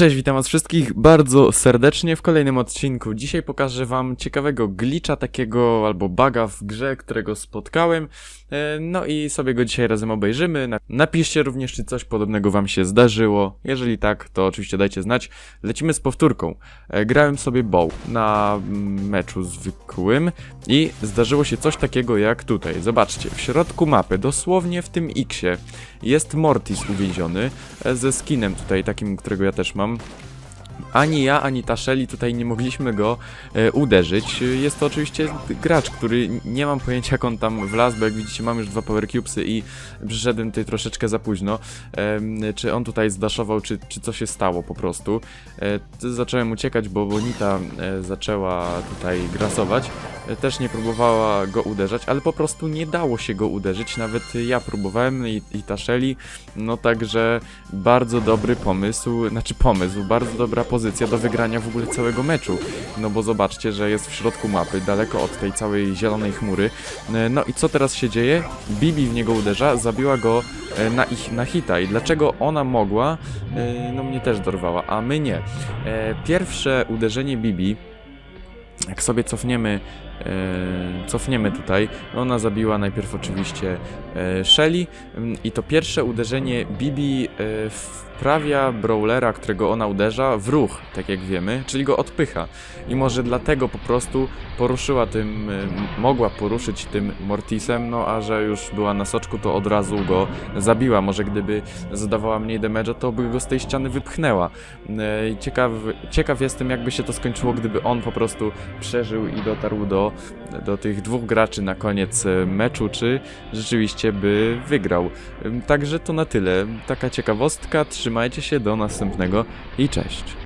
Cześć, witam was wszystkich bardzo serdecznie w kolejnym odcinku. Dzisiaj pokażę wam ciekawego glitcha takiego albo buga w grze, którego spotkałem. E, No i sobie go dzisiaj razem obejrzymy. Na- Napiszcie również, czy coś podobnego wam się zdarzyło. Jeżeli tak, to oczywiście dajcie znać. Lecimy z powtórką. E, Grałem sobie bow na mm, meczu zwykłym i zdarzyło się coś takiego jak tutaj. Zobaczcie, w środku mapy, dosłownie w tym X-ie, jest Mortis uwięziony e, ze skinem tutaj takim, którego ja też mam. Ani ja, ani ta Shelly tutaj nie mogliśmy go e, uderzyć. Jest to oczywiście gracz, który nie mam pojęcia jak on tam wlazł, bo jak widzicie mam już dwa Power Cubesy i przyszedłem tutaj troszeczkę za późno. Em, czy on tutaj zdaszował, czy, czy co się stało po prostu. E, zacząłem uciekać, bo Bonita e, zaczęła tutaj grasować. Też nie próbowała go uderzać, ale po prostu nie dało się go uderzyć. Nawet ja próbowałem i, i ta Shelly. No także bardzo dobry pomysł, znaczy pomysł, bardzo dobra pozycja do wygrania w ogóle całego meczu. No bo zobaczcie, że jest w środku mapy, daleko od tej całej zielonej chmury. E, No i co teraz się dzieje? Bibi w niego uderza, zabiła go e, na, ich, na hita. I dlaczego ona mogła? E, No mnie też dorwała, a my nie. Pierwsze uderzenie Bibi jak sobie cofniemy, cofniemy tutaj, ona zabiła najpierw oczywiście e, Shelly mm, i to pierwsze uderzenie Bibi e, wprawia Brawlera, którego ona uderza, w ruch, tak jak wiemy, czyli go odpycha. I może dlatego po prostu poruszyła tym, e, mogła poruszyć tym Mortisem, no a że już była na soczku, to od razu go zabiła. Może gdyby zadawała mniej damage'a, to by go z tej ściany wypchnęła. E, Ciekaw, ciekaw jestem, jakby się to skończyło, gdyby on po prostu przeżył i dotarł do, do tych dwóch graczy na koniec e, meczu, czy rzeczywiście by wygrał. Także to na tyle. Taka ciekawostka. Trzymajcie się do następnego i cześć.